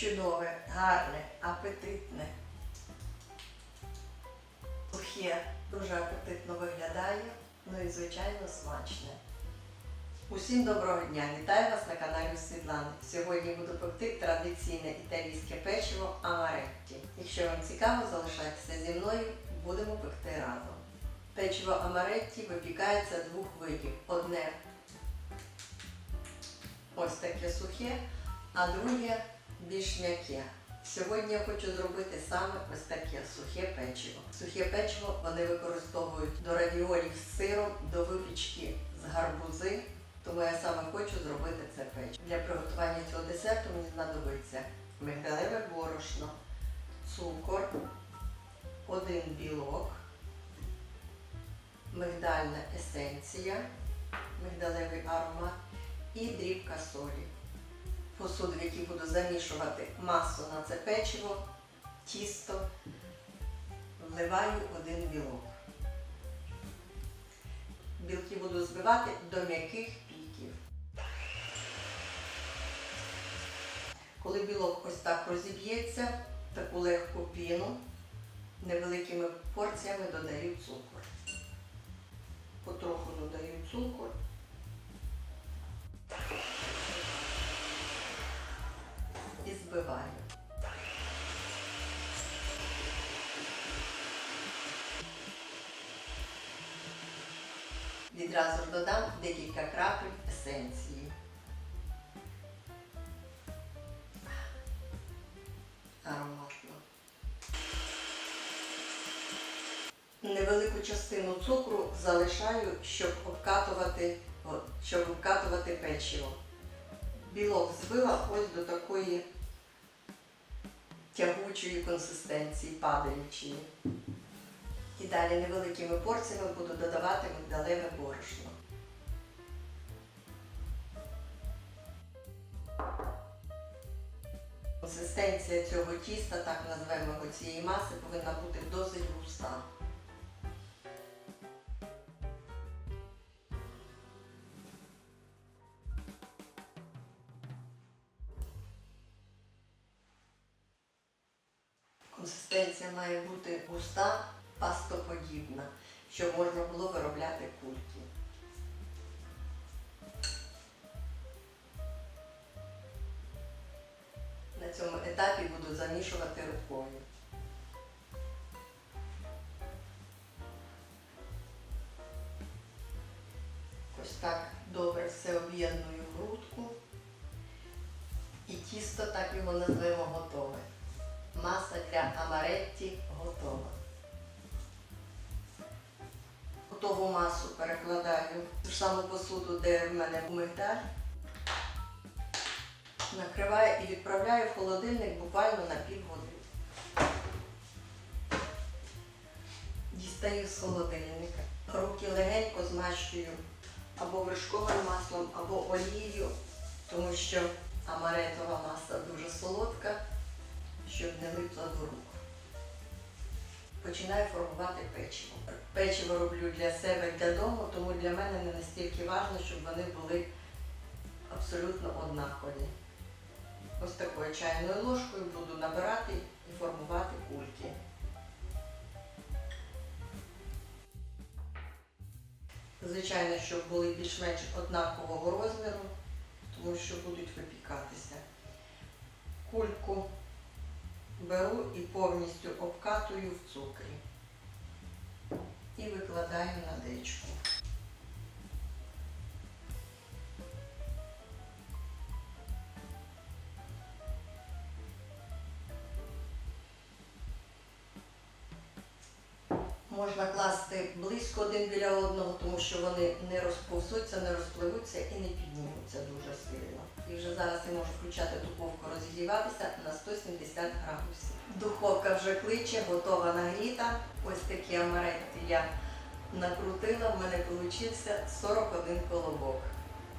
чудове, гарне, апетитне. Сухе, дуже апетитно виглядає, ну і звичайно смачне. Усім доброго дня! Вітаю вас на каналі Світлани. Сьогодні буду пекти традиційне італійське печиво Амаретті. Якщо вам цікаво, залишайтеся зі мною, будемо пекти разом. Печиво Амаретті випікається двох видів. Одне ось таке сухе, а друге більш м'яке. Сьогодні я хочу зробити саме ось таке сухе печиво. Сухе печиво вони використовують до равіолів з сиром, до випічки з гарбузи. Тому я саме хочу зробити це печиво. Для приготування цього десерту мені знадобиться мигдалеве борошно, цукор, один білок, мигдальна есенція, мигдалевий аромат і дрібка солі. Посуд, в який буду замішувати масу на це печиво, тісто, вливаю один білок. Білки буду збивати до м'яких піків. Коли білок ось так розіб'ється, таку легку піну, невеликими порціями додаю цукор. Потроху додаю цукор. Відразу ж додам декілька крапель есенції. Ароматно. Невелику частину цукру залишаю, щоб обкатувати, щоб обкатувати печиво. Білок збила ось до такої тягучої консистенції, падаючої. І далі невеликими порціями буду додавати мигдалеве борошно. Консистенція цього тіста, так назвемо його цієї маси, повинна бути досить густа. Консистенція має бути густа, пастоподібна, щоб можна було виробляти кульки. На цьому етапі буду замішувати рукою. Ось так добре все об'єдную грудку. І тісто, так його назвемо, готове. Маса для амаретті готова. Готову масу перекладаю в ту ж саму посуду, де в мене мигдаль. Накриваю і відправляю в холодильник буквально на півгодини. Дістаю з холодильника. Руки легенько змащую або вершковим маслом, або олією, тому що амаретова маса дуже солодка щоб не липла до рук. Починаю формувати печиво. Печиво роблю для себе для дому, тому для мене не настільки важливо, щоб вони були абсолютно однакові. Ось такою чайною ложкою буду набирати і формувати кульки. Звичайно, щоб були більш-менш однакового розміру, тому що будуть випікатися. Кульку беру і повністю обкатую в цукрі і викладаю на дечку. Можна класти близько один біля одного, тому що вони не розповзуться, не розпливуться і не піднімуться дуже сильно. І вже зараз я можу включати духовку розігріватися на 170 градусів. Духовка вже кличе, готова нагріта. Ось такі амаретти я накрутила, в мене вийшов 41 колобок.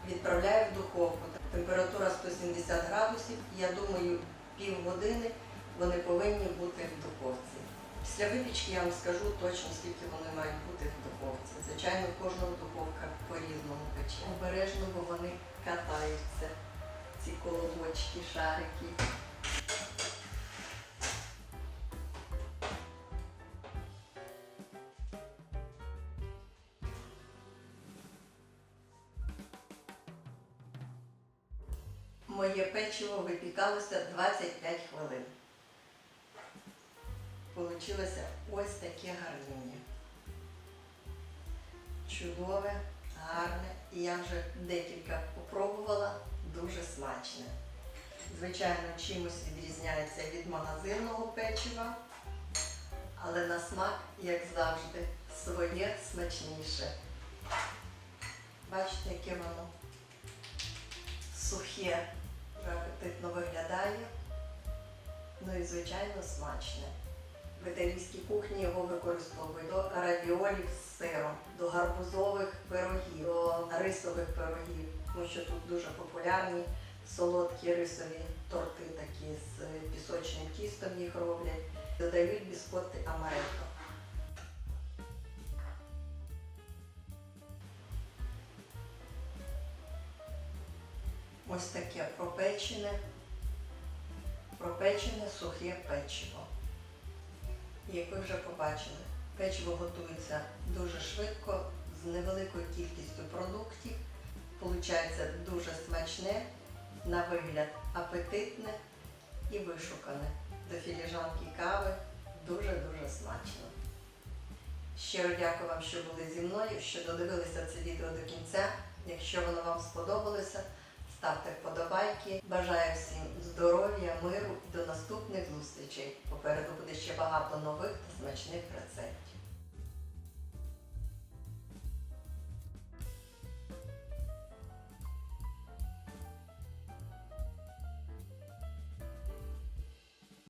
Відправляю в духовку. Температура 170 градусів. Я думаю, півгодини вони повинні бути в духовці. Після випічки я вам скажу точно, скільки вони мають бути в духовці. Звичайно, кожна духовка по-різному пече. Обережно, бо вони катаються, ці колобочки, шарики. Моє печиво випікалося 25 хвилин. Получилося ось таке гарніння. Чудове, гарне. І я вже декілька попробувала, дуже смачне. Звичайно, чимось відрізняється від магазинного печива, але на смак, як завжди, своє смачніше. Бачите, яке воно сухе, апетитно виглядає. Ну і звичайно смачне. В італійській кухні його використовують до равіолів з сиром, до гарбузових пирогів, до рисових пирогів, тому що тут дуже популярні солодкі рисові торти такі з пісочним тістом їх роблять. Додають біскотти амаретто. Ось таке пропечене, пропечене сухе печиво. Як ви вже побачили, печиво готується дуже швидко, з невеликою кількістю продуктів. Получається дуже смачне, на вигляд апетитне і вишукане. До філіжанки кави дуже-дуже смачно. Щиро дякую вам, що були зі мною, що додивилися це відео до кінця. Якщо воно вам сподобалося, ставте вподобайки. Бажаю всім здоров'я, миру і до наступних зустрічей. Попереду буде ще багато нових та смачних рецептів.